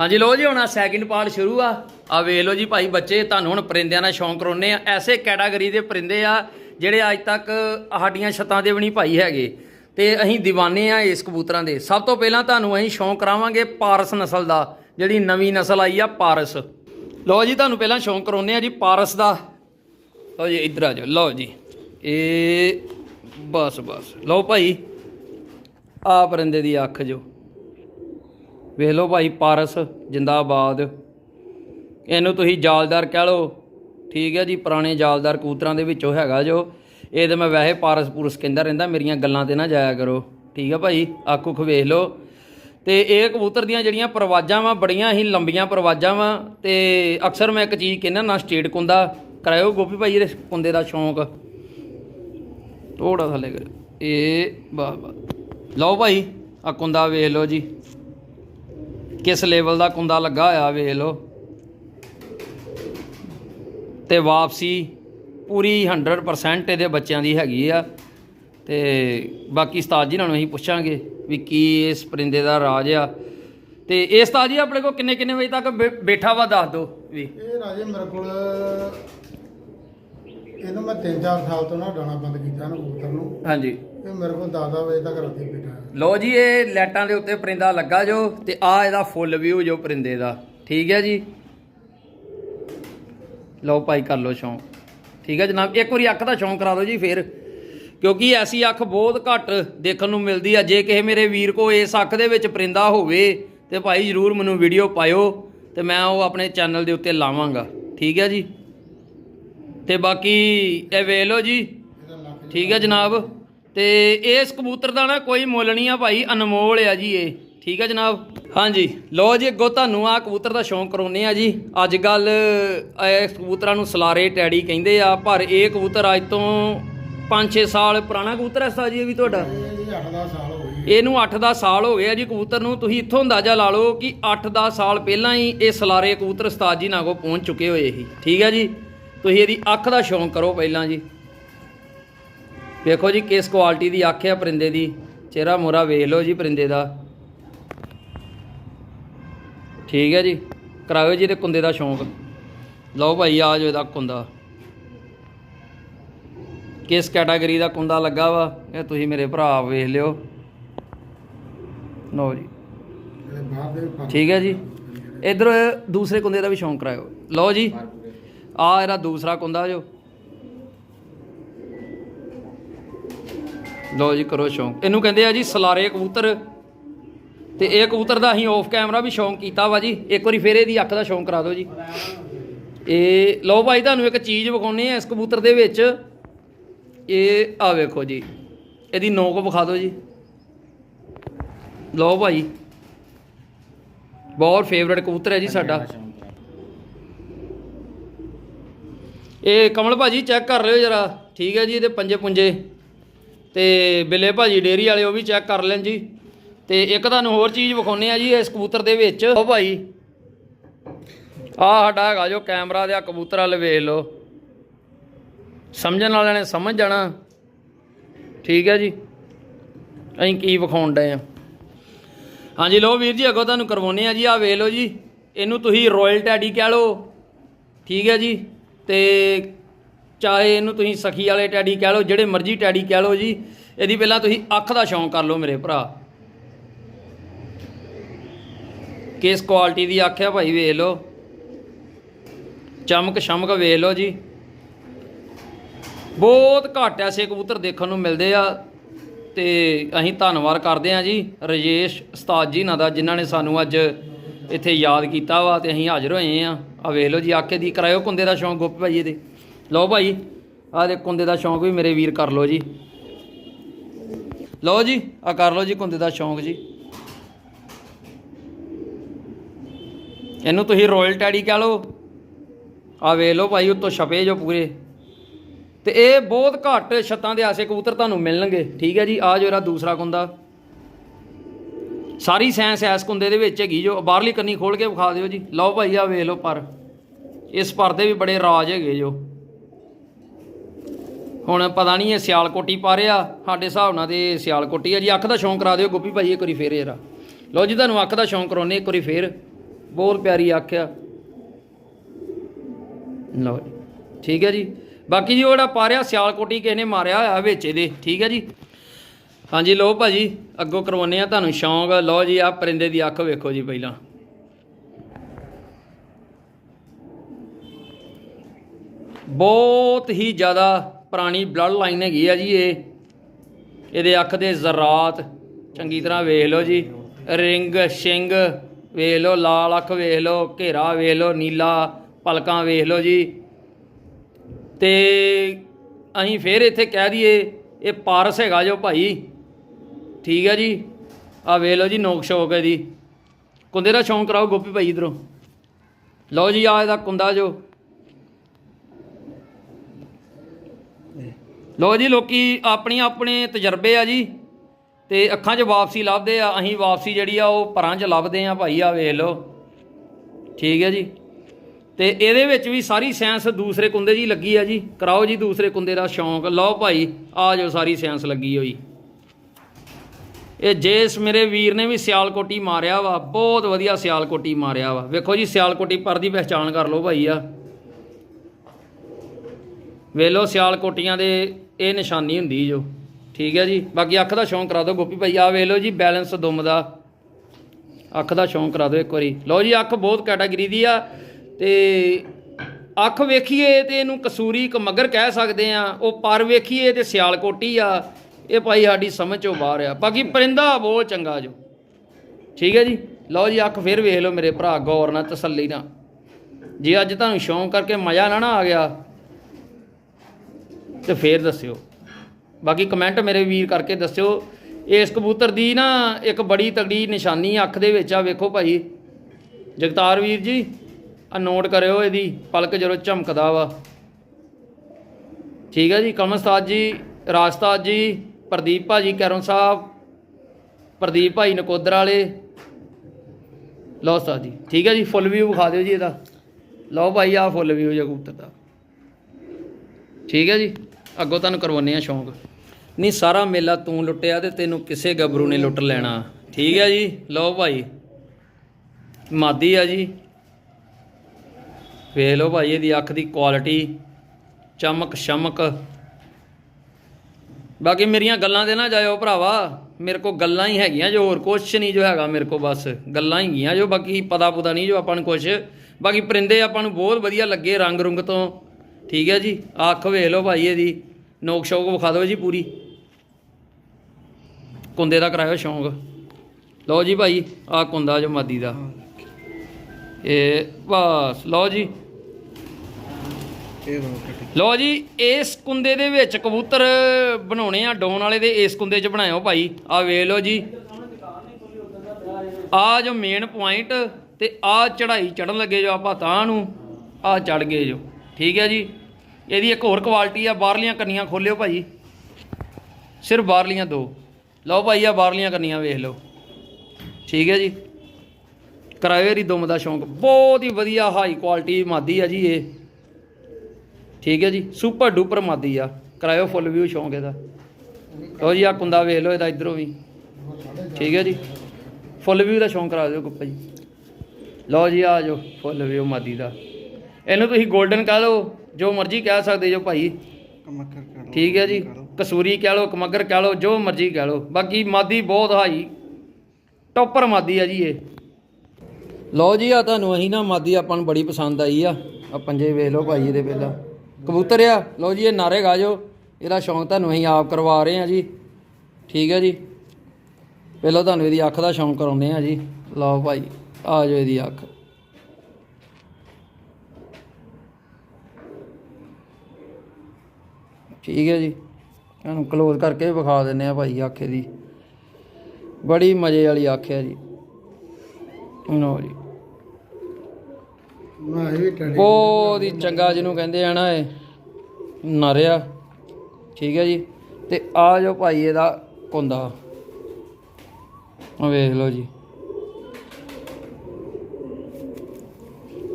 ਹਾਂਜੀ ਲੋ ਜੀ, ਹੁਣ ਆ ਸੈਕਿੰਡ ਪਾਰਟ ਸ਼ੁਰੂ ਆ। ਆ ਵੇਖ ਲਓ ਜੀ ਭਾਈ ਬੱਚੇ, ਤੁਹਾਨੂੰ ਹੁਣ ਪਰਿੰਦਿਆਂ ਦਾ ਸ਼ੌਂਕ ਕਰਾਉਨੇ ਆ। ਐਸੇ ਕੈਟਾਗਰੀ ਦੇ ਪਰਿੰਦੇ ਆ, ਜਿਹੜੇ ਅੱਜ ਤੱਕ ਸਾਡੀਆਂ ਛੱਤਾਂ ਦੇ ਵੀ ਨਹੀਂ ਭਾਈ ਹੈਗੇ। ਤੇ ਅਸੀਂ دیਵਾਨੇ ਆ ਇਸ ਕਬੂਤਰਾਂ ਦੇ। ਸਭ ਤੋਂ ਪਹਿਲਾਂ ਤੁਹਾਨੂੰ ਅਸੀਂ ਸ਼ੌਂਕ ਕਰਾਵਾਂਗੇ ਪਾਰਸ ਨਸਲ ਦਾ, ਜਿਹੜੀ ਨਵੀਂ ਨਸਲ ਆਈ ਆ ਪਾਰਸ। ਲਓ ਜੀ, ਤੁਹਾਨੂੰ ਪਹਿਲਾਂ ਸ਼ੌਂਕ ਕਰਾਉਨੇ ਆ ਜੀ ਪਾਰਸ ਦਾ। ਲਓ ਜੀ, ਇੱਧਰ ਆ ਜਾਓ, ਲਓ ਜੀ। ਇਹ ਬਸ ਬਸ। ਲਓ ਭਾਈ ਆ ਪਰਿੰਦੇ ਦੀ ਅੱਖ ਜੋ। ਵੇਖ ਲਓ ਭਾਈ ਪਾਰਸ, ਜਿੰਦਾਬਾਦ। ਇਹਨੂੰ ਤੁਸੀਂ ਜਾਲਦਾਰ ਕਹਿ ਲਓ। ਠੀਕ ਹੈ ਜੀ, ਪੁਰਾਣੇ ਜਾਲਦਾਰ ਕਬੂਤਰਾਂ ਦੇ ਵਿੱਚੋਂ ਹੈਗਾ ਜੋ। ਇਹ ਤੇ ਮੈਂ ਵੈਸੇ ਪਾਰਸ ਪੁਰਸ ਕਹਿੰਦਾ ਰਹਿੰਦਾ, ਮੇਰੀਆਂ ਗੱਲਾਂ ਤੇ ਨਾ ਜਾਇਆ ਕਰੋ। ਠੀਕ ਹੈ ਭਾਈ, ਅੱਖ ਉੱਖ ਵੇਖ ਲਓ। ਤੇ ਇਹ ਕਬੂਤਰ ਦੀਆਂ ਜਿਹੜੀਆਂ ਪਰਵਾਜਾਂ ਵਾ, ਬੜੀਆਂ ਹੀ ਲੰਬੀਆਂ ਪਰਵਾਜਾਂ ਵਾ। ਤੇ ਅਕਸਰ ਮੈਂ ਇੱਕ ਚੀਜ਼ ਕਹਿੰਦਾ ਨਾ, ਸਟੇਟ ਕੁੰਦਾ। ਕਰਾਇਓ ਗੋਪੀ ਭਾਈ, ਇਹਦੇ ਕੁੰਦੇ ਦਾ ਸ਼ੌਂਕ। ਥੋੜਾ ਥੱਲੇ। ਕਰ ਇਹ, ਵਾਹ ਵਾਹ। ਲਓ ਭਾਈ ਆ ਕੁੰਦਾ ਵੇਖ ਲਓ ਜੀ। ਕਿਸ ਲੈਵਲ ਦਾ ਕੁੰਦਾ ਲੱਗਾ ਹੋਇਆ ਵੇਖ ਲਓ। ਤੇ ਵਾਪਸੀ ਪੂਰੀ 100% ਇਹਦੇ ਬੱਚਿਆਂ ਦੀ ਹੈਗੀ ਆ। ਤੇ ਬਾਕੀ ਉਸਤਾਦ ਜੀ ਨਾਲ ਅਸੀਂ ਪੁੱਛਾਂਗੇ ਵੀ ਕੀ ਇਸ ਪਰਿੰਦੇ ਦਾ ਰਾਜ ਆ। ਤੇ ਇਹ ਉਸਤਾਦ ਜੀ ਆਪਣੇ ਕੋਲ ਕਿੰਨੇ ਕਿੰਨੇ ਵਜੇ ਤੱਕ ਬੈਠਾ ਵਾ ਦੱਸ ਦਿਓ ਵੀ। ਇਹ ਰਾਜੇ ਮੇਰੇ ਕੋਲ ਇਹਨੂੰ ਮੈਂ 3-4 ਸਾਲ ਤੋਂ ਨਾ ਡਾਣਾ ਬੰਦ ਕੀਤਾ ਨਾ ਕਬੂਤਰ ਨੂੰ। ਹਾਂਜੀ। ਇਹ ਮੇਰੇ ਕੋਲ 10 ਵਜੇ ਤੱਕ ਰਾਤੀ ਬੈਠਾ ਹੈ। ਲੋ ਜੀ ਇਹ ਲਾਈਟਾਂ ਦੇ ਉੱਤੇ ਪਰਿੰਦਾ ਲੱਗਾ ਜੋ ਤੇ ਆ ਇਹਦਾ ਫੁੱਲ ਵਿਊ ਜੋ ਪਰਿੰਦੇ ਦਾ। ਠੀਕ ਹੈ ਜੀ? ਲਓ ਭਾਈ ਕਰ ਲਓ ਸ਼ੌਂਕ। ਠੀਕ ਹੈ ਜਨਾਬ ਇੱਕ ਵਾਰੀ ਅੱਖ ਦਾ ਸ਼ੌਂਕ ਕਰਾ ਦਿਓ ਜੀ ਫਿਰ। ਕਿਉਂਕਿ ਐਸੀ ਅੱਖ ਬਹੁਤ ਘੱਟ ਦੇਖਣ ਨੂੰ ਮਿਲਦੀ ਆ। ਜੇ ਕਿਸੇ ਮੇਰੇ ਵੀਰ ਕੋ ਇਸ ਅੱਖ ਦੇ ਵਿੱਚ ਪਰਿੰਦਾ ਹੋਵੇ ਤੇ ਭਾਈ ਜਰੂਰ ਮੈਨੂੰ ਵੀਡੀਓ ਪਾਇਓ ਤੇ ਮੈਂ ਉਹ ਆਪਣੇ ਚੈਨਲ ਦੇ ਉੱਤੇ ਲਾਵਾਂਗਾ। ਠੀਕ ਹੈ ਜੀ? ਤੇ ਬਾਕੀ ਇਹ ਵੇਖ ਲਓ ਜੀ। ਠੀਕ ਹੈ ਜਨਾਬ? ਤੇ ਇਸ ਕਬੂਤਰ ਦਾ ਨਾ ਕੋਈ ਮੁੱਲ ਨਹੀਂ ਆ ਭਾਈ ਅਨਮੋਲ ਆ ਜੀ ਇਹ। ਠੀਕ ਹੈ ਜਨਾਬ? ਹਾਂਜੀ। ਲੋ ਜੀ ਅੱਗੋਂ ਤੁਹਾਨੂੰ ਆ ਕਬੂਤਰ ਦਾ ਸ਼ੌਂਕ ਕਰਾਉਨੇ ਆ ਜੀ। ਅੱਜ ਕੱਲ ਇਸ ਕਬੂਤਰਾਂ ਨੂੰ ਸਲਾਰੇ ਟੈਡੀ ਕਹਿੰਦੇ ਆ ਪਰ ਇਹ ਕਬੂਤਰ ਅੱਜ ਤੋਂ 5-6 ਸਾਲ ਪੁਰਾਣਾ ਕਬੂਤਰ ਹੈ ਸਾ ਜੀ ਇਹ ਵੀ ਤੁਹਾਡਾ? ਇਹ ਜੀ 8-10 ਸਾਲ ਹੋ ਗਏ। ਇਹਨੂੰ 8-10 ਸਾਲ ਹੋ ਗਏ ਆ ਜੀ ਕਬੂਤਰ ਨੂੰ। ਤੁਸੀਂ ਇੱਥੋਂ ਅੰਦਾਜ਼ਾ ਲਾ ਲਓ ਕਿ 8-10 ਸਾਲ ਪਹਿਲਾਂ ਹੀ ਇਹ ਸਲਾਰੇ ਕਬੂਤਰ ਉਸਤਾਦ ਜੀ ਨਾਲ ਕੋ ਪਹੁੰਚ ਚੁੱਕੇ ਹੋਏ ਸੀ। ਠੀਕ ਹੈ ਜੀ? ਤੁਸੀਂ ਇਹਦੀ ਅੱਖ ਦਾ ਸ਼ੌਂਕ ਕਰੋ ਪਹਿਲਾਂ ਜੀ। ਵੇਖੋ ਜੀ, ਕਿਸ ਕੁਆਲਿਟੀ ਦੀ ਅੱਖ ਹੈ ਪਰਿੰਦੇ ਦੀ। ਚਿਹਰਾ ਮੋਰਾ ਵੇਖ ਲਓ ਜੀ ਪਰਿੰਦੇ ਦਾ। ਠੀਕ ਹੈ ਜੀ। ਕਰਾਇਓ ਜੀ ਤੇ ਕੁੰਦੇ ਦਾ ਸ਼ੌਂਕ। ਲਓ ਭਾਈ, ਆ ਜੋ ਇਹਦਾ ਕੁੰਦਾ। ਕਿਸ ਕੈਟਾਗਰੀ ਦਾ ਕੁੰਦਾ ਲੱਗਾ ਵਾ? ਇਹ ਤੁਸੀਂ ਮੇਰੇ ਭਰਾ ਵੇਖ ਲਿਓ। ਲਓ ਜੀ। ਠੀਕ ਹੈ ਜੀ। ਇਧਰ ਦੂਸਰੇ ਕੁੰਦੇ ਦਾ ਵੀ ਸ਼ੌਂਕ ਕਰਾਇਓ। ਲਓ ਜੀ। ਆ ਇਹਦਾ ਦੂਸਰਾ ਕੁੰਦਾ ਜੋ। ਲਓ ਜੀ, ਕਰੋ ਸ਼ੌਂਕ। ਇਹਨੂੰ ਕਹਿੰਦੇ ਆ ਜੀ ਸਲਾਰੇ ਕਬੂਤਰ। ਤੇ ਇਹ ਕਬੂਤਰ ਦਾ ਅਸੀਂ ਆਫ ਕੈਮਰਾ ਵੀ ਸ਼ੌਂਕ ਕੀਤਾ ਵਾ ਜੀ। ਇੱਕ ਵਾਰੀ ਫੇਰ ਇਹਦੀ ਅੱਖ ਦਾ ਸ਼ੌਂਕ ਕਰਾ ਦਿਓ ਜੀ। ਇਹ, ਲਓ ਭਾਈ, ਤੁਹਾਨੂੰ ਇੱਕ ਚੀਜ਼ ਵਿਖਾਉਣੀ ਹੈ ਇਸ ਕਬੂਤਰ ਦੇ ਵਿੱਚ। ਇਹ ਆ ਵੇਖੋ ਜੀ। ਇਹਦੀ ਨੋਕ ਵਿਖਾ ਦਿਓ ਜੀ। ਲਓ ਭਾਈ। ਬਹੁਤ ਫੇਵਰਟ ਕਬੂਤਰ ਹੈ ਜੀ ਸਾਡਾ। ਇਹ ਕਮਲ ਭਾਜੀ ਚੈੱਕ ਕਰ ਲਿਓ ਜਰਾ। ਠੀਕ ਹੈ ਜੀ, ਇਹਦੇ ਪੰਜੇ ਪੁੰਜੇ ਤੇ ਬਿੱਲੇ ਭਾਜੀ ਡੇਰੀ ਵਾਲੇ ਉਹ ਵੀ ਚੈੱਕ ਕਰ ਲੈਣ ਜੀ। ਤੇ ਇੱਕ ਤੁਹਾਨੂੰ ਹੋਰ ਚੀਜ਼ ਵਿਖਾਉਨੇ ਆ ਜੀ ਇਸ ਕਬੂਤਰ ਦੇ ਵਿੱਚ। ਉਹ ਭਾਈ। ਆ ਸਾਡਾ ਹੈਗਾ ਜੋ ਕੈਮਰਾ ਦੇ ਆ ਕਬੂਤਰ ਵਾਲੇ ਵੇਖ ਲਓ। ਸਮਝਣ ਵਾਲਿਆਂ ਨੇ ਸਮਝ ਜਾਣਾ। ਠੀਕ ਹੈ ਜੀ। ਅਸੀਂ ਕੀ ਵਿਖਾਉਣ ਡਏ ਆ ਹਾਂਜੀ ਲੋ ਵੀਰ ਜੀ, ਅੱਗੋਂ ਤੁਹਾਨੂੰ ਕਰਵਾਉਨੇ ਆ ਜੀ ਆ ਵੇਖ ਲਓ ਜੀ। ਇਹਨੂੰ ਤੁਸੀਂ ਰਾਇਲ ਟੈਡੀ ਕਹਿ ਲਓ। ਠੀਕ ਹੈ ਜੀ। ਤੇ ਚਾਹੇ ਇਹਨੂੰ ਤੁਸੀਂ ਸਖੀ ਵਾਲੇ ਟੈਡੀ ਕਹਿ ਲਓ, ਜਿਹੜੇ ਮਰਜ਼ੀ ਟੈਡੀ ਕਹਿ ਲਓ ਜੀ, ਇਹਦੀ ਪਹਿਲਾਂ ਤੁਸੀਂ ਅੱਖ ਦਾ ਸ਼ੌਂਕ ਕਰ ਲਓ ਮੇਰੇ ਭਰਾ। ਕਿਸ ਕੁਆਲਿਟੀ ਦੀ ਅੱਖ ਹੈ ਭਾਈ ਵੇਖ ਲਓ। ਚਮਕ ਸ਼ਮਕ ਵੇਖ ਲਓ ਜੀ। ਬਹੁਤ ਘੱਟ ਐਸੇ ਕਬੂਤਰ ਦੇਖਣ ਨੂੰ ਮਿਲਦੇ ਆ, ਤੇ ਅਸੀਂ ਧੰਨਵਾਦ ਕਰਦੇ ਹਾਂ ਜੀ, ਰਜੇਸ਼ ਉਸਤਾਦ ਜੀ ਨਾਲ ਦਾ, ਜਿਨ੍ਹਾਂ ਨੇ ਸਾਨੂੰ ਅੱਜ ਇੱਥੇ ਯਾਦ ਕੀਤਾ ਵਾ, ਤੇ ਅਸੀਂ ਹਾਜ਼ਰ ਹੋਏ ਆ ਆ ਵੇਖ ਲਓ ਜੀ ਆਕੇ ਦੀ ਕਰਾਇਓ ਕੁੰਦੇ ਦਾ ਸ਼ੌਂਕ, ਗੋਪੀ ਭਾਈ ਇਹਦੇ। ਲਓ ਭਾਈ, ਆਹ ਦੇ ਕੁੰਦੇ ਦਾ ਸ਼ੌਂਕ ਵੀ ਮੇਰੇ ਵੀਰ ਕਰ ਲਓ ਜੀ। ਲਓ ਜੀ ਆ ਕਰ ਲਓ ਜੀ ਕੁੰਦੇ ਦਾ ਸ਼ੌਂਕ ਜੀ। ਇਹਨੂੰ ਤੁਸੀਂ ਰਾਇਲ ਟੈਡੀ ਕਹਿ ਲਓ। ਆ ਵੇਖ ਲਓ ਭਾਈ, ਉੱਤੋਂ ਛਪੇ ਜੋ ਪੂਰੇ। ਤੇ ਇਹ ਬਹੁਤ ਘੱਟ ਛੱਤਾਂ ਦੇ ਆਸੇ ਕਬੂਤਰ ਤੁਹਾਨੂੰ ਮਿਲਣਗੇ, ਠੀਕ ਹੈ ਜੀ? ਆ ਜੋ ਇਹਦਾ ਦੂਸਰਾ ਕੁੰਦਾ। ਸਾਰੀ ਸਾਇੰਸ ਐਸ ਕੁੰਦੇ ਦੇ ਵਿੱਚ ਹੈਗੀ ਜੋ ਬਾਹਰਲੀ ਕੰਨੀ ਖੋਲ ਕੇ ਵਿਖਾ ਦਿਓ ਜੀ। ਲਓ ਭਾਈ ਆ ਵੇਖ ਲਓ ਪਰ। ਇਸ ਪਰ ਦੇ ਵੀ ਬੜੇ ਰਾਜ ਹੈਗੇ ਜੋ। ਹੁਣ ਪਤਾ ਨਹੀਂ ਇਹ ਸਿਆਲਕੋਟੀ ਪਾ ਰਿਹਾ ਸਾਡੇ ਹਿਸਾਬ ਨਾਲ ਤੇ ਇਹ ਸਿਆਲਕੋਟੀ ਆ ਜੀ। ਅੱਖ ਦਾ ਸ਼ੌਂਕ ਕਰਾ ਦਿਓ ਗੋਪੀ ਭਾਈ, ਇੱਕ ਵਾਰੀ ਫੇਰ ਜਰਾ। ਲਓ ਜੀ, ਤੁਹਾਨੂੰ ਅੱਖ ਦਾ ਸ਼ੌਂਕ ਕਰਾਉਨੇ ਇੱਕ ਵਾਰੀ ਫੇਰ। ਬਹੁਤ ਪਿਆਰੀ ਅੱਖ ਆ। ਲਓ ਜੀ, ਠੀਕ ਹੈ ਜੀ। ਬਾਕੀ ਜੀ ਉਹ ਜਿਹੜਾ ਪਾ ਪਾਰਿਆ, ਸਿਆਲਕੋਟੀ ਕਿਸੇ ਨੇ ਮਾਰਿਆ ਹੋਇਆ ਵਿੱਚ ਇਹਦੇ, ਠੀਕ ਹੈ ਜੀ। ਹਾਂਜੀ, ਲਓ ਭਾਜੀ, ਅੱਗੋਂ ਕਰਵਾਉਂਦੇ ਆ ਤੁਹਾਨੂੰ ਸ਼ੌਂਕ। ਲਓ ਜੀ ਆ ਪਰਿੰਦੇ ਦੀ ਅੱਖ ਵੇਖੋ ਜੀ ਪਹਿਲਾਂ। ਬਹੁਤ ਹੀ ਜ਼ਿਆਦਾ ਪੁਰਾਣੀ ਬਲੱਡ ਲਾਈਨ ਹੈਗੀ ਆ ਜੀ ਇਹ। ਇਹਦੇ ਅੱਖ ਦੇ ਜ਼ਰਾਤ, ਚੰਗੀ ਤਰ੍ਹਾਂ ਵੇਖ ਲਓ ਜੀ। ਰਿੰਗ, ਸ਼ਿੰਗ ਵੇਖ ਲਓ, ਲਾਲ ਅੱਖ ਵੇਖ ਲਓ, ਘੇਰਾ ਵੇਖ ਲਓ, ਨੀਲਾ, ਪਲਕਾਂ ਵੇਖ ਲਓ ਜੀ। ਤੇ ਅਸੀਂ ਫੇਰ ਇੱਥੇ ਕਹਿ ਦਈਏ, ਇਹ ਪਾਰਸ ਹੈਗਾ ਜੋ ਭਾਈ। ਠੀਕ ਹੈ ਜੀ। ਆ ਵੇਖ ਲਓ ਜੀ, ਨੋਕ ਸ਼ੌਕ ਹੈ ਦੀ ਕੁੰਦੇ ਦਾ ਸ਼ੌਂਕ ਕਰਾਓ, ਗੋਪੀ ਭਾਈ ਇਧਰੋਂ। ਲਓ ਜੀ ਆ ਇਹਦਾ ਕੁੰਦਾ ਜੋ। ਲੋ ਜੀ, ਲੋਕੀ ਆਪਣੀ ਆਪਣੇ ਤਜਰਬੇ ਆ ਜੀ ਤੇ ਅੱਖਾਂ 'ਚ ਵਾਪਸੀ ਲੱਭਦੇ ਆ। ਅਸੀਂ ਵਾਪਸੀ ਜਿਹੜੀ ਆ, ਉਹ ਪਰਾਂ 'ਚ ਲੱਭਦੇ ਆ ਭਾਈ ਆ ਵੇਖ ਲਓ। ਠੀਕ ਹੈ ਜੀ। ਤੇ ਇਹਦੇ ਵਿੱਚ ਵੀ ਸਾਰੀ ਸਾਇੰਸ ਦੂਸਰੇ ਕੁੰਦੇ ਜੀ ਲੱਗੀ ਆ ਜੀ। ਕਰਾਓ ਜੀ ਦੂਸਰੇ ਕੁੰਦੇ ਦਾ ਸ਼ੌਂਕ। ਲਓ ਭਾਈ, ਆ ਜਾਓ ਸਾਰੀ ਸਾਇੰਸ ਲੱਗੀ ਹੋਈ। ਇਹ ਜੇਸ ਮੇਰੇ ਵੀਰ ਨੇ ਵੀ ਸਿਆਲਕੋਟੀ ਮਾਰਿਆ ਵਾ। ਬਹੁਤ ਵਧੀਆ ਸਿਆਲਕੋਟੀ ਮਾਰਿਆ ਵਾ। ਵੇਖੋ ਜੀ, ਸਿਆਲਕੋਟੀ ਪਰ ਦੀ ਪਹਿਚਾਣ ਕਰ ਲਓ ਭਾਈ, ਆ। ਵੇਲੋ ਸਿਆਲਕੋਟੀਆਂ ਦੇ ਇਹ ਨਿਸ਼ਾਨੀ ਹੁੰਦੀ ਜੋ। ਠੀਕ ਹੈ ਜੀ। ਬਾਕੀ ਅੱਖ ਦਾ ਸ਼ੌਂਕ ਕਰਾ ਦਿਓ ਗੋਪੀ ਭਾਈ। ਆ ਵੇਖ ਲਓ ਜੀ ਬੈਲੈਂਸ ਦੁਮ ਦਾ। ਅੱਖ ਦਾ ਸ਼ੌਂਕ ਕਰਾ ਦਿਓ ਇੱਕ ਵਾਰੀ। ਲਓ ਜੀ, ਅੱਖ ਬਹੁਤ ਕੈਟਾਗਰੀ ਦੀ ਆ ਤੇ ਅੱਖ ਵੇਖੀਏ ਤੇ ਇਹਨੂੰ ਕਸੂਰੀ ਕਮਗਰ ਕਹਿ ਸਕਦੇ ਆ। ਉਹ ਪਰ ਵੇਖੀਏ ਤੇ ਸਿਆਲਕੋਟੀ ਆ। ਇਹ ਭਾਈ ਸਾਡੀ ਸਮਝ ਚੋਂ ਬਾਹਰ ਆ। ਬਾਕੀ ਪਰਿੰਦਾ ਬਹੁਤ ਚੰਗਾ ਜੋ। ਠੀਕ ਹੈ ਜੀ। ਲਓ ਜੀ, ਅੱਖ ਫਿਰ ਵੇਖ ਲਓ ਮੇਰੇ ਭਰਾ ਗੌਰ ਨਾਲ ਤਸੱਲੀ ਨਾਲ। ਜੇ ਅੱਜ ਤੁਹਾਨੂੰ ਸ਼ੌਂਕ ਕਰਕੇ ਮਜ਼ਾ ਨਾ ਨਾ ਆ ਗਿਆ ਤੇ ਫੇਰ ਦੱਸਿਓ। ਬਾਕੀ ਕਮੈਂਟ ਮੇਰੇ ਵੀਰ ਕਰਕੇ ਦੱਸਿਓ। ਇਸ ਕਬੂਤਰ ਦੀ ਨਾ ਇੱਕ ਬੜੀ ਤਗੜੀ ਨਿਸ਼ਾਨੀ ਅੱਖ ਦੇ ਵਿੱਚ ਆ, ਵੇਖੋ ਭਾਈ। ਜਗਤਾਰ ਵੀਰ ਜੀ ਆ ਨੋਟ ਕਰਿਓ ਇਹਦੀ, ਪਲਕ ਜਦੋਂ ਝਮਕਦਾ ਵਾ। ਠੀਕ ਹੈ ਜੀ, ਕਮਲ ਜੀ ਰਾਜਸਤਾਦ ਜੀ, ਪ੍ਰਦੀਪ ਭਾਜੀ ਕੈਰੋਂ ਸਾਹਿਬ, ਪ੍ਰਦੀਪ ਭਾਈ ਨਕੋਦਰ ਵਾਲੇ। ਲਓ ਉਸਤਾਦ ਜੀ, ਠੀਕ ਹੈ ਜੀ ਫੁੱਲ ਵਿਊ ਵਿਖਾ ਦਿਓ ਜੀ ਇਹਦਾ। ਲਓ ਭਾਈ ਆ ਫੁੱਲ ਵਿਊ ਜੇ ਕਬੂਤਰ ਦਾ। ਠੀਕ ਹੈ ਜੀ। ਅੱਗੋਂ ਤੁਹਾਨੂੰ ਕਰਵਾਉਂਦੇ ਆ ਸ਼ੌਂਕ। ਨਹੀਂ, ਸਾਰਾ ਮੇਲਾ ਤੂੰ ਲੁੱਟਿਆ ਤੇ ਤੈਨੂੰ ਕਿਸੇ ਗੱਭਰੂ ਨੇ ਲੁੱਟ ਲੈਣਾ। ਠੀਕ ਹੈ ਜੀ? ਲਓ ਭਾਈ। ਮਾਦੀ ਆ ਜੀ। ਵੇਖ ਲਓ ਭਾਈ, ਇਹਦੀ ਅੱਖ ਦੀ ਕੁਆਲਿਟੀ ਚਮਕ, ਸ਼ਮਕ। ਬਾਕੀ ਮੇਰੀਆਂ ਗੱਲਾਂ ਦੇ ਨਾ ਜਾਇਓ ਭਰਾਵਾ। ਮੇਰੇ ਕੋ ਗੱਲਾਂ ਹੀ ਹੈਗੀਆਂ ਜੋ ਹੋਰ ਕੁਛ ਨਹੀਂ ਜੋ ਹੈਗਾ ਮੇਰੇ ਕੋ ਬਸ। ਗੱਲਾਂ ਹੀ ਹੈਗੀਆਂ ਜੋ, ਬਾਕੀ ਪਤਾ ਪੁਤਾ ਨਹੀਂ ਜੋ ਆਪਾਂ ਨੂੰ ਕੁਛ। ਬਾਕੀ ਪਰਿੰਦੇ ਆਪਾਂ ਨੂੰ ਬਹੁਤ ਵਧੀਆ ਲੱਗੇ ਰੰਗ ਰੁੰਗ ਤੋਂ। ਠੀਕ ਹੈ ਜੀ? ਅੱਖ ਵੇਖ ਲਓ ਭਾਈ ਇਹਦੀ। ਨੋਕ ਸ਼ੌਕ ਵਿਖਾ ਦਿਓ ਜੀ ਪੂਰੀ। ਕੁੰਦੇ ਦਾ ਕਰਾਇਓ ਸ਼ੌਂਕ। ਲਓ ਜੀ ਭਾਈ ਆ ਕੁੰਦਾ ਜੋ ਮਾਦੀ ਦਾ। ਇਹ ਬਸ ਲਓ ਜੀ। ਲਓ ਜੀ ਇਸ ਕੁੰਦੇ ਦੇ ਵਿੱਚ ਕਬੂਤਰ ਬਣਾਉਣੇ ਆ ਡੋਨ ਵਾਲੇ ਦੇ ਇਸ ਕੁੰਦੇ 'ਚ ਬਣਾਇਓ ਭਾਈ। ਆ ਵੇਖ ਲਓ ਜੀ। ਆ ਜੋ ਮੇਨ ਪੁਆਇੰਟ ਤੇ ਆ ਚੜਾਈ ਚੜਨ ਲੱਗੇ ਜੋ ਆਪਾਂ ਤਾਂ ਨੂੰ ਆ ਚੜ ਗਏ ਜੋ। ਠੀਕ ਹੈ ਜੀ? ਇਹਦੀ ਇੱਕ ਹੋਰ ਕੁਆਲਿਟੀ ਆ, ਬਾਹਰਲੀਆਂ ਕੰਨੀਆਂ ਖੋਲਿਓ ਭਾਈ। ਸਿਰਫ ਬਾਹਰਲੀਆਂ ਦੋ। ਲਓ ਭਾਈ ਆ ਬਾਹਰਲੀਆਂ ਕੰਨੀਆਂ ਵੇਖ ਲਓ। ਠੀਕ ਹੈ ਜੀ? ਕਰਾਇਓ ਇਹਦੀ ਦੁਮ ਦਾ ਸ਼ੌਂਕ। ਬਹੁਤ ਹੀ ਵਧੀਆ ਹਾਈ ਕੁਆਲਿਟੀ ਮਾਦੀ ਆ ਜੀ ਇਹ। ਠੀਕ ਹੈ ਜੀ? ਸੁਪਰ ਡੂਪਰ ਮਾਦੀ ਆ। ਕਰਾਇਓ ਫੁੱਲ ਵਿਊ ਸ਼ੌਂਕ ਇਹਦਾ। ਲਓ ਜੀ ਆ ਕੁੰਦਾ ਵੇਖ ਲਓ, ਇਹਦਾ ਇਧਰੋਂ ਵੀ। ਠੀਕ ਹੈ ਜੀ? ਫੁੱਲ ਵਿਊ ਦਾ ਸ਼ੌਂਕ ਕਰਾ ਦਿਓ ਗੁੱਪਾ ਜੀ। ਲਓ ਜੀ, ਆ ਜਾਓ ਫੁੱਲ ਵਿਊ ਮਾਦੀ ਦਾ। ਇਹਨੂੰ ਤੁਸੀਂ 골ਡਨ ਕਹ ਲਓ ਜੋ ਮਰਜ਼ੀ ਕਹਿ ਸਕਦੇ ਜੋ ਭਾਈ। ਕਮਕਰ ਠੀਕ ਹੈ ਜੀ ਕਸੂਰੀ ਕਹਿ ਲਓ ਕਮਗਰ ਕਹਿ ਲਓ ਜੋ ਮਰਜ਼ੀ ਕਹਿ ਲਓ। ਬਾਕੀ ਮਾਦੀ ਬਹੁਤ ਹਾਈ ਟੌਪਰ ਮਾਦੀ ਆ ਜੀ ਇਹ। ਲਓ ਜੀ ਆ ਤੁਹਾਨੂੰ ਅਸੀਂ ਨਾ ਮਾਦੀ ਆਪਾਂ ਨੂੰ ਬੜੀ ਪਸੰਦ ਆਈ ਆ। ਆ ਪੰਜੇ ਵੇਖ ਲਓ ਭਾਈ ਇਹਦੇ ਪਹਿਲਾਂ ਕਬੂਤਰ ਆ ਲਓ ਜੀ ਇਹ ਨਾਰੇ ਗਾ ਜੋ। ਇਹਦਾ ਸ਼ੌਂਕ ਤੁਹਾਨੂੰ ਅਸੀਂ ਆਪ ਕਰਵਾ ਰਹੇ ਆ ਜੀ। ਠੀਕ ਹੈ ਜੀ। ਪਹਿਲਾਂ ਤੁਹਾਨੂੰ ਇਹਦੀ ਅੱਖ ਦਾ ਸ਼ੌਂਕ ਕਰਾਉਂਦੇ ਆ ਜੀ। ਲਓ ਭਾਈ ਆ ਜੋ ਇਹਦੀ ਅੱਖ। ਠੀਕ ਹੈ ਜੀ। ਇਹਨੂੰ ਕਲੋਜ਼ ਕਰਕੇ ਵੀ ਵਿਖਾ ਦਿੰਨੇ ਆ ਭਾਈ ਆਖੇ ਦੀ। ਬੜੀ ਮਜ਼ੇ ਵਾਲੀ ਆਖਿਆ ਜੀ। ਲਓ ਜੀ। ਬਹੁਤ ਹੀ ਚੰਗਾ ਜਿਹਨੂੰ ਕਹਿੰਦੇ ਆ ਨਾ ਇਹ, ਨਰਿਆ। ਠੀਕ ਹੈ ਜੀ। ਤੇ ਆ ਜੋ ਭਾਈ ਇਹਦਾ ਕੁੰਦਾ। ਵੇਖ ਲਓ ਜੀ।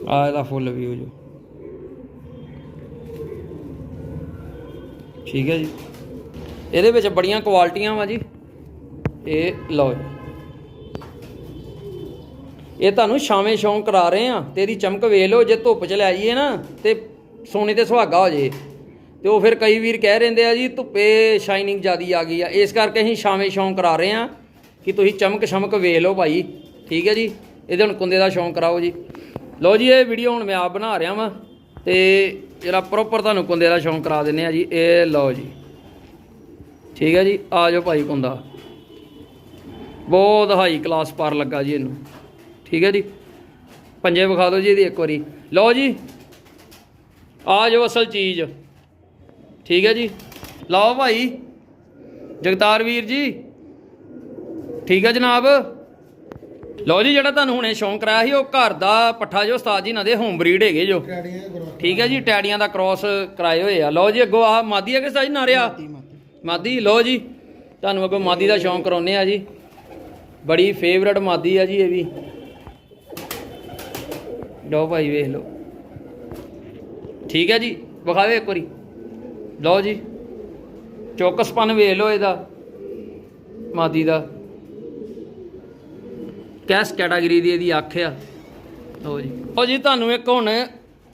ਆ ਇਹਦਾ ਫੁੱਲ ਵਿਊ ਜੋ ਠੀਕ ਹੈ ਜੀ। ਇਹਦੇ ਵਿੱਚ ਬੜੀਆਂ ਕੁਆਲਿਟੀਆਂ ਵਾ ਜੀ। ਇਹ ਲਓ ਜੀ। ਇਹ ਤੁਹਾਨੂੰ ਸ਼ਾਮੇ ਸ਼ੌਂਕ ਕਰਾ ਰਹੇ ਆ ਤੇ ਇਹਦੀ ਚਮਕ ਵੇਖ ਲਓ, ਜੇ ਧੁੱਪ ਚ ਲੈ ਜਾਈਏ ਨਾ, ਤੇ ਸੋਨੇ ਤੇ ਸੁਹਾਗਾ ਹੋ ਜੇ। ਤੇ ਉਹ ਫਿਰ ਕਈ ਵੀਰ ਕਹਿ ਰਹਿੰਦੇ ਆ ਜੀ, ਧੁੱਪੇ ਸ਼ਾਈਨਿੰਗ ਜਿਆਦੀ ਆ ਗਈ ਆ। ਇਸ ਕਰਕੇ ਅਸੀਂ ਸ਼ਾਮੇ ਸ਼ੌਂਕ ਕਰਾ ਰਹੇ ਆ ਕਿ ਤੁਸੀਂ ਚਮਕ ਸ਼ਮਕ ਵੇਖ ਲਓ ਭਾਈ। ਠੀਕ ਹੈ ਜੀ। ਇਹਦੇ ਹੁਣ ਕੁੰਦੇ ਦਾ ਸ਼ੌਂਕ ਕਰਾਓ ਜੀ। ਲਓ ਜੀ, ਇਹ ਵੀਡੀਓ ਹੁਣ ਮੈਂ ਆਪ ਬਣਾ ਰਿਹਾ ਵਾਂ। ਤੇ ਜਿਹੜਾ ਪ੍ਰੋਪਰ ਤੁਹਾਨੂੰ ਕੁੰਦੇ ਦਾ ਸ਼ੌਂਕ ਕਰਾ ਦਿੰਨੇ ਆ ਜੀ, ਇਹ ਲਓ ਜੀ। ਠੀਕ ਹੈ ਜੀ, ਆ ਜਾਓ ਭਾਈ ਕੁੰਦਾ। ਬਹੁਤ ਹਾਈ ਕਲਾਸ ਪਰ ਲੱਗਾ ਜੀ ਇਹਨੂੰ। ਠੀਕ ਹੈ ਜੀ, ਪੰਜੇ ਵਿਖਾ ਦਿਓ ਜੀ ਇਹਦੀ ਇੱਕ ਵਾਰੀ। ਲਓ ਜੀ, ਆ ਜਾਓ ਅਸਲ ਚੀਜ਼। ਠੀਕ ਹੈ ਜੀ, ਲਓ ਭਾਈ। ਜਗਤਾਰ ਵੀਰ ਜੀ। ਠੀਕ ਹੈ ਜਨਾਬ। ਲਓ ਜੀ ਜਿਹੜਾ ਤੁਹਾਨੂੰ ਹੁਣੇ ਸ਼ੌਂਕ ਕਰਾਇਆ ਸੀ ਉਹ ਘਰ ਦਾ ਪੱਠਾ ਜੋ ਉਸਤਾਦ ਜੀ ਨਾਲ ਦੇ ਹੋਮ ਬਰੀਡ ਹੈਗੇ ਜੋ। ਠੀਕ ਹੈ ਜੀ ਟੈਡੀਆਂ ਦਾ ਕ੍ਰਾਸ ਕਰਾਏ ਹੋਏ ਆ। ਲਓ ਜੀ ਅੱਗੋਂ ਆ ਮਾਦੀ ਹੈ ਕਿ ਸਾਈ ਨਾਰਿਆ ਮਾਦੀ ਲਓ ਜੀ ਤੁਹਾਨੂੰ ਅੱਗੋਂ ਮਾਦੀ ਦਾ ਸ਼ੌਂਕ ਕਰਾਉਨੇ ਆ ਜੀ। ਬੜੀ ਫੇਵਰਟ ਮਾਦੀ ਆ ਜੀ ਇਹ ਵੀ। ਲਓ ਭਾਈ ਵੇਖ ਲਓ। ਠੀਕ ਹੈ ਜੀ ਵਿਖਾਵੇ ਇੱਕ ਵਾਰੀ। ਲਓ ਜੀ ਚੌਕਸਪਨ ਵੇਖ ਲਓ ਇਹਦਾ ਮਾਦੀ ਦਾ। ਕਿਸ ਕੈਟਾਗਰੀ ਦੀ ਇਹਦੀ ਅੱਖ ਆ? ਲਓ ਜੀ। ਲਓ ਜੀ ਤੁਹਾਨੂੰ ਇੱਕ ਹੁਣ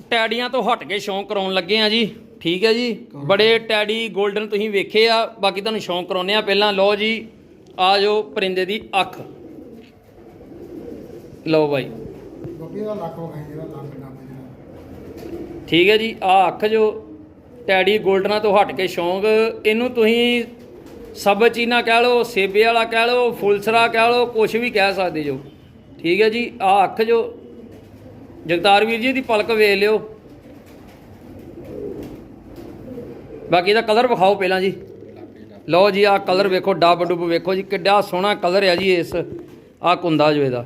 ਟੈਡੀਆਂ ਤੋਂ ਹਟ ਕੇ ਸ਼ੌਂਕ ਕਰਾਉਣ ਲੱਗੇ ਆ ਜੀ। ਠੀਕ ਹੈ ਜੀ? ਬੜੇ ਟੈਡੀ 골ਡਨ ਤੁਸੀਂ ਵੇਖੇ ਆ। ਬਾਕੀ ਤੁਹਾਨੂੰ ਸ਼ੌਂਕ ਕਰਾਉਨੇ ਆ। ਪਹਿਲਾਂ ਲਓ ਜੀ ਆ ਜੋ ਪਰਿੰਦੇ ਦੀ ਅੱਖ। ਲਓ ਬਾਈ। ਠੀਕ ਹੈ ਜੀ ਆ ਅੱਖ ਜੋ ਟੈਡੀ 골ਡਨਾਂ ਤੋਂ ਹਟ ਕੇ ਸ਼ੌਂਕ ਇਹਨੂੰ ਤੁਸੀਂ ਸਬ ਚੀਨਾ ਕਹਿ ਲਓ, ਸੇਬੇ ਵਾਲਾ ਕਹਿ ਲਓ, ਫੁਲਸਰਾ ਕਹਿ ਲਓ ਕੁਝ ਵੀ ਕਹਿ ਸਕਦੇ ਜੋ। ਠੀਕ ਹੈ ਜੀ, ਆ ਅੱਖ ਜੋ। ਜਗਤਾਰ ਵੀਰ ਜੀ ਦੀ ਪਲਕ ਵੇਖ ਲਿਓ। ਬਾਕੀ ਇਹਦਾ ਕਲਰ ਵਿਖਾਓ ਪਹਿਲਾਂ ਜੀ। ਲਓ ਜੀ, ਆ ਕਲਰ ਵੇਖੋ, ਡੱਬ ਡੁੱਬ ਵੇਖੋ ਜੀ, ਕਿੱਡਾ ਸੋਹਣਾ ਕਲਰ ਹੈ ਜੀ ਇਸ। ਆ ਕੁੰਦਾ ਜੋ ਇਹਦਾ।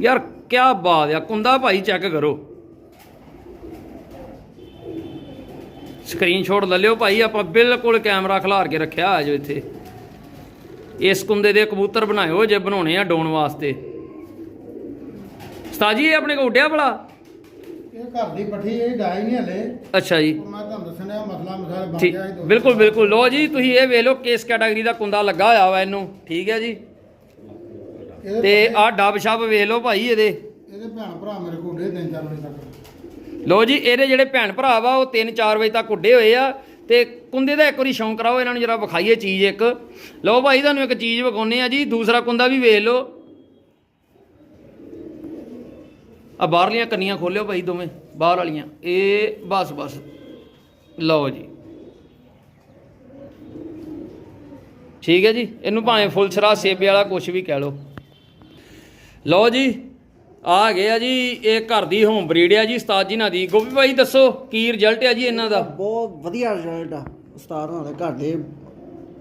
ਯਾਰ ਕੀ ਬਾਤ ਆ, ਕੁੰਦਾ ਭਾਈ ਚੈੱਕ ਕਰੋ। ਸਕਰੀਨਸ਼ਾਟ ਲੈ ਲਿਓ ਭਾਈ ਆਪਾਂ ਬਿਲਕੁਲ ਕੈਮਰਾ ਖਿਲਾਰ ਕੇ ਰੱਖਿਆ ਆ ਜੋ ਇੱਥੇ। ਇਸ ਕੁੰਦੇ ਦੇ ਕਬੂਤਰ ਬਣਾਇਓ ਜੇ ਬਣਾਉਣੇ ਆ ਡੋਨ ਵਾਸਤੇ। ਉਸਤਾਦ ਜੀ ਇਹ ਆਪਣੇ ਕੋਲ ਉੱਡਿਆ ਭਲਾ? ਇਹ ਘਰ ਦੀ ਪੱਠੀ ਇਹ ਡਾਈ ਨਹੀਂ ਹਲੇ। ਅੱਛਾ ਜੀ। ਮੈਂ ਤੁਹਾਨੂੰ ਦੱਸਣਾ ਮਸਲਾ ਮਸਾਲਾ ਬਣ ਠੀਕ ਗਿਆ ਇਹ ਦੋ ਬਿਲਕੁਲ ਬਿਲਕੁਲ। ਲੋ ਜੀ ਤੁਸੀਂ ਇਹ ਵੇਖ ਲਓ ਕਿਸ ਕੈਟਾਗਰੀ ਦਾ ਕੁੰਦਾ ਲੱਗਾ ਹੋਇਆ ਵਾ ਇਹਨੂੰ। ਠੀਕ ਹੈ ਜੀ। ਤੇ ਆਹ ਡੱਬ ਛੱਬ ਵੇਖ ਲਓ ਭਾਈ ਇਹਦੇ। ਇਹਦੇ ਭੈਣ ਭਰਾ ਮੇਰੇ ਕੋਲ ਡੇ ਤਿੰਨ ਚਾਰ ਵਜੇ ਤੱਕ। ਲੋ ਜੀ, ਇਹਦੇ ਜਿਹੜੇ ਭੈਣ ਭਰਾ ਵਾ, ਉਹ 3-4 ਵਜੇ ਤੱਕ ਉੱਡੇ ਹੋਏ ਆ ਤੇ ਕੁੰਦੇ ਦਾ ਇੱਕ ਵਾਰੀ ਸ਼ੌਂਕ ਕਰਾਓ, ਇਹਨਾਂ ਨੂੰ ਜਰਾ ਵਿਖਾਈਏ ਚੀਜ਼ ਇੱਕ। ਲੋ ਭਾਈ, ਤੁਹਾਨੂੰ ਇੱਕ ਚੀਜ਼ ਵਿਖਾਉਨੇ ਆ ਜੀ, ਦੂਸਰਾ ਕੁੰਦਾ ਵੀ ਵੇਖ ਲਓ। ਆ ਬਾਹਰਲੀਆਂ ਕੰਨੀਆਂ ਖੋਲਿਓ ਭਾਈ ਦੋਵੇਂ, ਬਾਹਰ ਵਾਲੀਆਂ। ਇਹ ਬਸ ਬਸ। ਲਓ ਜੀ। ਠੀਕ ਹੈ ਜੀ, ਇਹਨੂੰ ਭਾਵੇਂ ਫੁੱਲ ਸਰਾ ਸੇਬੇ ਵਾਲਾ ਕੁਝ ਵੀ ਕਹਿ ਲਓ। ਲਓ ਜੀ ਆ ਗਿਆ ਜੀ ਇਹ ਘਰ ਦੀ ਹੋਮ ਬਰੀਡ ਆ ਜੀ ਉਸਤਾਦ ਜੀ ਨਾਲ ਦੀ। ਗੋਪੀ ਭਾਈ ਦੱਸੋ ਕੀ ਰਿਜ਼ਲਟ ਆ ਜੀ ਇਹਨਾਂ ਦਾ? ਬਹੁਤ ਵਧੀਆ ਰਿਜ਼ਲਟ ਆ ਉਸਤਾਦ ਨਾਲ ਘਰ ਦੇ।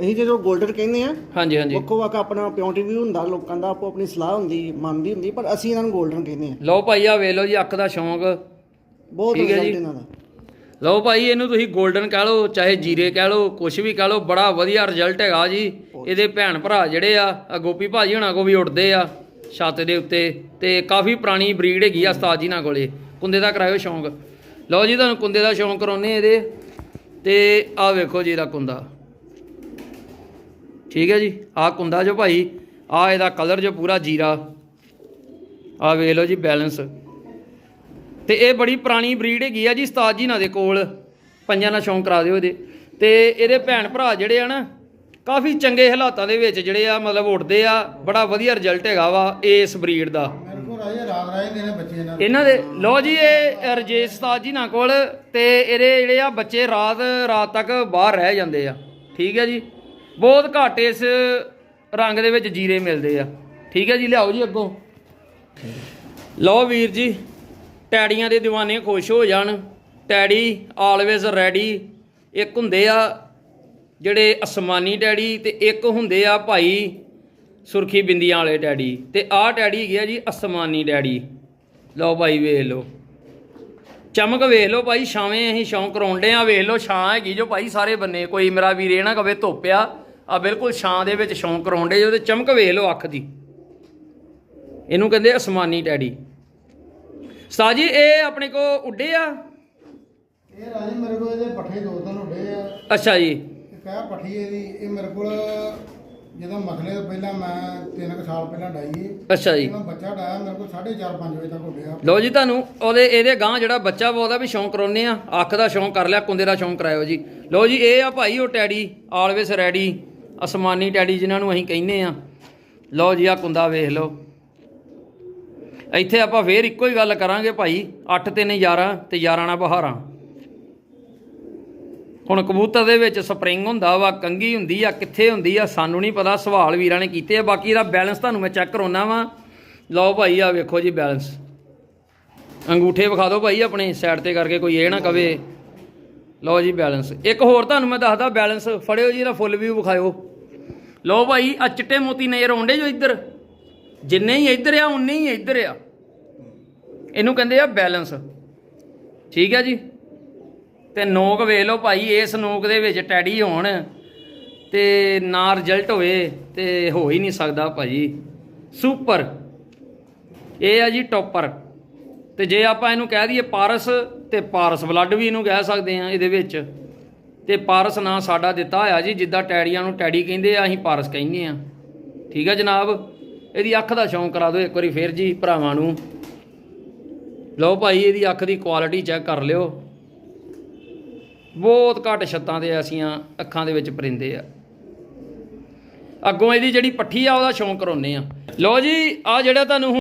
ਇਹ ਜਦੋਂ 골ਡਰ ਕਹਿੰਦੇ ਆ ਹਾਂਜੀ ਹਾਂਜੀ। ਵੱਖੋ ਵੱਖ ਆਪਣਾ ਪਿਓਂਟੀ ਵੀ ਹੁੰਦਾ ਲੋਕਾਂ ਦਾ ਆਪੋ ਆਪਣੀ ਸਲਾਹ ਹੁੰਦੀ ਮਨ ਹੁੰਦੀ ਪਰ ਅਸੀਂ ਇਹਨਾਂ ਨੂੰ 골ਡਨ ਕਹਿੰਦੇ ਆ। ਲਓ ਭਾਈ ਆ ਵੇਖ ਲਓ ਜੀ ਅੱਖ ਦਾ ਸ਼ੌਂਕ। ਬਹੁਤ ਠੀਕ ਜੀ। ਇਹਨਾਂ ਦਾ। ਲਓ ਭਾਈ ਇਹਨੂੰ ਤੁਸੀਂ 골ਡਨ ਕਹਿ ਲਓ ਚਾਹੇ ਜੀਰੇ ਕਹਿ ਲਓ ਕੁਝ ਵੀ ਕਹਿ ਲਓ ਬੜਾ ਵਧੀਆ ਰਿਜ਼ਲਟ ਹੈਗਾ ਜੀ। ਇਹਦੇ ਭੈਣ ਭਰਾ ਜਿਹੜੇ ਆ ਗੋਪੀ ਭਾਜੀ ਹੁਣਾਂ ਕੋ ਵੀ ਉੱਡਦੇ ਆ। ਛੱਤ ਦੇ ਉੱਤੇ ਤੇ ਕਾਫੀ ਪੁਰਾਣੀ ਬਰੀਡ ਹੈਗੀ ਆ ਉਸਤਾਦ ਜੀ ਨਾਲ ਕੋਲੇ। ਕੁੰਦੇ ਦਾ ਕਰਾਇਓ ਸ਼ੌਂਕ। ਲਓ ਜੀ, ਤੁਹਾਨੂੰ ਕੁੰਦੇ ਦਾ ਸ਼ੌਂਕ ਕਰਾਉਨੇ ਇਹਦੇ। ਤੇ ਆਹ ਵੇਖੋ ਜੀ ਇਹਦਾ ਕੁੰਦਾ। ਠੀਕ ਹੈ ਜੀ, ਆਹ ਕੁੰਦਾ ਜੋ ਭਾਈ ਆ ਇਹਦਾ ਕਲਰ ਜੋ ਪੂਰਾ ਜੀਰਾ। ਆ ਵੇਖ ਲਓ ਜੀ ਬੈਲੈਂਸ ਤੇ ਇਹ ਬੜੀ ਪੁਰਾਣੀ ਬਰੀਡ ਹੈਗੀ ਆ ਜੀ ਉਸਤਾਦ ਜੀ ਨਾਲ ਦੇ ਕੋਲ। ਪੰਜਾਂ ਨਾਲ ਸ਼ੌਂਕ ਕਰਾ ਦਿਓ ਇਹਦੇ। ਤੇ ਇਹਦੇ ਭੈਣ ਭਰਾ ਜਿਹੜੇ ਆ ਨਾ ਕਾਫੀ ਚੰਗੇ ਹਾਲਾਤਾਂ ਦੇ ਵਿੱਚ ਜਿਹੜੇ ਆ ਮਤਲਬ ਉੱਠਦੇ ਆ, ਬੜਾ ਵਧੀਆ ਰਿਜ਼ਲਟ ਹੈਗਾ ਵਾ ਇਸ ਬਰੀਡ ਦਾ। ਇਹਨਾਂ ਦੇ ਇਹਨਾਂ ਲੋ ਜੀ ਇਹ ਰਜੇਸ਼ ਉਸਤਾਦ ਜੀ ਨਾਲ ਕੋਲ ਤੇ ਇਹਦੇ ਜਿਹੜੇ ਆ ਬੱਚੇ ਰਾਤ ਰਾਤ ਤੱਕ ਬਾਹਰ ਰਹਿ ਜਾਂਦੇ ਆ। ਠੀਕ ਹੈ ਜੀ? ਬਹੁਤ ਘੱਟ ਇਸ ਰੰਗ ਦੇ ਵਿੱਚ ਜੀਰੇ ਮਿਲਦੇ ਆ। ਠੀਕ ਹੈ ਜੀ? ਲਿਆਓ ਜੀ ਅੱਗੋਂ। ਲਓ ਵੀਰ ਜੀ ਟੈਡੀਆਂ ਦੇ دیਵਾਨੇ ਖੁਸ਼ ਹੋ ਜਾਣ। ਟੈਡੀ ਆਲਵੇਜ਼ ਰੈਡੀ ਇੱਕ ਹੁੰਦੇ ਆ ਜਿਹੜੇ ਅਸਮਾਨੀ ਟੈਡੀ ਤੇ ਇੱਕ ਹੁੰਦੇ ਆ ਭਾਈ ਸੁਰਖੀ ਬਿੰਦੀਆਂ ਵਾਲੇ ਟੈਡੀ ਤੇ ਆਹ ਟੈਡੀ ਹੈਗੇ ਆ ਜੀ ਅਸਮਾਨੀ ਟੈਡੀ ਲਓ ਭਾਈ ਵੇਖ ਲਓ। ਚਮਕ ਵੇਖ ਲਓ ਭਾਈ ਛਾਵੇਂ ਅਸੀਂ ਸ਼ੌਂਕ ਕਰਾਉਂਦੇ ਆ। ਵੇਖ ਲਓ ਛਾਂ ਹੈਗੀ ਜੋ ਭਾਈ ਸਾਰੇ ਬੰਨੇ ਕੋਈ ਮੇਰਾ ਵੀਰ ਇਹ ਨਾ ਕਵੇ ਧੁੱਪ ਆ ਬਿਲਕੁਲ ਛਾਂ ਦੇ ਵਿੱਚ ਸ਼ੌਂਕ ਕਰਾਉਂਦੇ ਜੋ ਤੇ ਚਮਕ ਵੇਖ ਲਓ ਅੱਖ ਦੀ। ਇਹਨੂੰ ਕਹਿੰਦੇ ਅਸਮਾਨੀ ਟੈਡੀ ਉਸਤਾਦ ਜੀ ਇਹ ਆਪਣੇ ਕੋ ਉੱਡੇ ਆ? ਇਹ ਰਾਜੇ ਮੇਰੇ ਕੋਲ ਇਹਦੇ ਪੱਠੇ ਦੋ ਤਿੰਨ ਉੱਡੇ ਆ। ਅੱਛਾ ਜੀ। ਇੱਕ ਆ ਪੱਠੀ ਇਹਦੀ ਇਹ ਮੇਰੇ ਕੋਲ ਜਦੋਂ ਮਸਲੇ ਤੋਂ ਪਹਿਲਾਂ ਮੈਂ 3 ਸਾਲ ਪਹਿਲਾਂ ਡਾਈਏ ਅੱਛਾ ਜੀ। ਜਦੋਂ ਬੱਚਾ ਡਾਇਆ ਮੇਰੇ ਕੋਲ 4:30 5 ਵਜੇ ਤੱਕ ਹੋ ਗਿਆ ਲੋ ਜੀ ਤੁਹਾਨੂੰ ਉਹਦੇ ਇਹਦੇ ਗਾਂ ਜਿਹੜਾ ਬੱਚਾ ਵਾ ਉਹਦਾ ਵੀ ਸ਼ੌਂਕ ਕਰਾਉਨੇ ਆ ਅੱਖ ਦਾ ਸ਼ੌਂਕ ਕਰ ਲਿਆ ਕੁੰਦੇ ਦਾ ਸ਼ੌਂਕ ਕਰਾਇਓ ਜੀ। ਲੋ ਜੀ ਇਹ ਆ ਭਾਈ ਉਹ ਟੈਡੀ ਆਲਵੇਸ ਰੈਡੀ ਅਸਮਾਨੀ ਟੈਡੀ ਜਿਨ੍ਹਾਂ ਨੂੰ ਅਸੀਂ ਕਹਿੰਦੇ ਆ ਲੋ ਜੀ ਆ ਕੁੰਦਾ ਵੇਖ ਲਓ। ਇੱਥੇ ਆਪਾਂ ਫੇਰ ਇੱਕੋ ਹੀ ਗੱਲ ਕਰਾਂਗੇ ਭਾਈ 8 ਤੇ ਨਹੀਂ 11 ਤੇ 11 ਨਾਲ ਬਹਾਰਾਂ। ਹੁਣ ਕਬੂਤਰ ਦੇ ਵਿੱਚ ਸਪਰਿੰਗ ਹੁੰਦਾ ਵਾ ਕੰਗੀ ਹੁੰਦੀ ਆ, ਕਿੱਥੇ ਹੁੰਦੀ ਆ, ਸਾਨੂੰ ਨਹੀਂ ਪਤਾ, ਸਵਾਲ ਵੀਰਾਂ ਨੇ ਕੀਤੇ ਆ, ਬਾਕੀ ਇਹਦਾ ਬੈਲੈਂਸ ਤੁਹਾਨੂੰ ਮੈਂ ਚੈੱਕ ਕਰਾਉਣਾ ਵਾ। ਲਓ ਭਾਈ ਆ ਵੇਖੋ ਜੀ ਬੈਲੈਂਸ ਅੰਗੂਠੇ ਵਿਖਾ ਦਿਓ ਭਾਈ ਆਪਣੇ ਸਾਈਡ ਤੇ ਕਰਕੇ ਕੋਈ ਇਹ ਨਾ ਕਵੇ। ਲਓ ਜੀ ਬੈਲੈਂਸ ਇੱਕ ਹੋਰ ਤੁਹਾਨੂੰ ਮੈਂ ਦੱਸਦਾ ਬੈਲੈਂਸ ਫੜਿਓ ਜੀ ਇਹਦਾ ਫੁੱਲ ਵੀਊ ਵਿਖਾਇਓ। ਲਓ ਭਾਈ ਆ ਚਿੱਟੇ ਮੋਤੀ ਨਜ਼ਰ ਆਉਂਦੇ ਜੋ ਇੱਧਰ। ਜਿੰਨੇ ਹੀ ਇੱਧਰ ਆ, ਉਨੇ ਹੀ ਇੱਧਰ ਆ। ਇਹਨੂੰ ਕਹਿੰਦੇ ਆ ਬੈਲੈਂਸ ਠੀਕ ਹੈ ਜੀ? ਤੇ ਨੋਕ ਵੇਖ ਲਓ ਭਾਈ, ਇਸ ਨੋਕ ਦੇ ਵਿੱਚ ਟੈਡੀ ਹੋਣ ਤੇ ਨਾ ਰਿਜ਼ਲਟ ਹੋਵੇ ਤੇ ਹੋ ਹੀ ਨਹੀਂ ਸਕਦਾ ਭਾਜੀ ਸੁਪਰ ਇਹ ਆ ਜੀ ਟੌਪਰ ਤੇ ਜੇ ਆਪਾਂ ਇਹਨੂੰ ਕਹਿ ਦਈਏ ਪਾਰਸ, ਤੇ ਪਾਰਸ ਬਲੱਡ ਵੀ ਇਹਨੂੰ ਕਹਿ ਸਕਦੇ ਆ ਇਹਦੇ ਵਿੱਚ। ਤੇ ਪਾਰਸ ਨਾਂ ਸਾਡਾ ਦਿੱਤਾ ਹੋਇਆ ਜੀ, ਜਿੱਦਾਂ ਟੈਡੀਆਂ ਨੂੰ ਟੈਡੀ ਕਹਿੰਦੇ ਆ, ਅਸੀਂ ਪਾਰਸ ਕਹਿੰਦੇ ਆ। ਠੀਕ ਆ ਜਨਾਬ? ਇਹਦੀ ਅੱਖ ਦਾ ਸ਼ੌਂਕ ਕਰਾ ਦਿਓ ਇੱਕ ਵਾਰੀ ਫੇਰ ਜੀ ਭਰਾਵਾਂ ਨੂੰ। ਲਓ ਭਾਈ, ਇਹਦੀ ਅੱਖ ਦੀ ਕੁਆਲਿਟੀ ਚੈੱਕ ਕਰ ਲਿਓ। ਬਹੁਤ ਘੱਟ ਛੱਤਾਂ ਤੇ ਐਸੀਆਂ ਅੱਖਾਂ ਦੇ ਵਿੱਚ ਪਰਿੰਦੇ ਆ। ਅੱਗੋਂ ਇਹਦੀ ਜਿਹੜੀ ਪੱਠੀ ਆ, ਉਹਦਾ ਸ਼ੌਂਕ ਕਰਾਉਨੇ ਆ। ਲਓ ਜੀ ਆ ਜਿਹੜਾ ਤੁਹਾਨੂੰ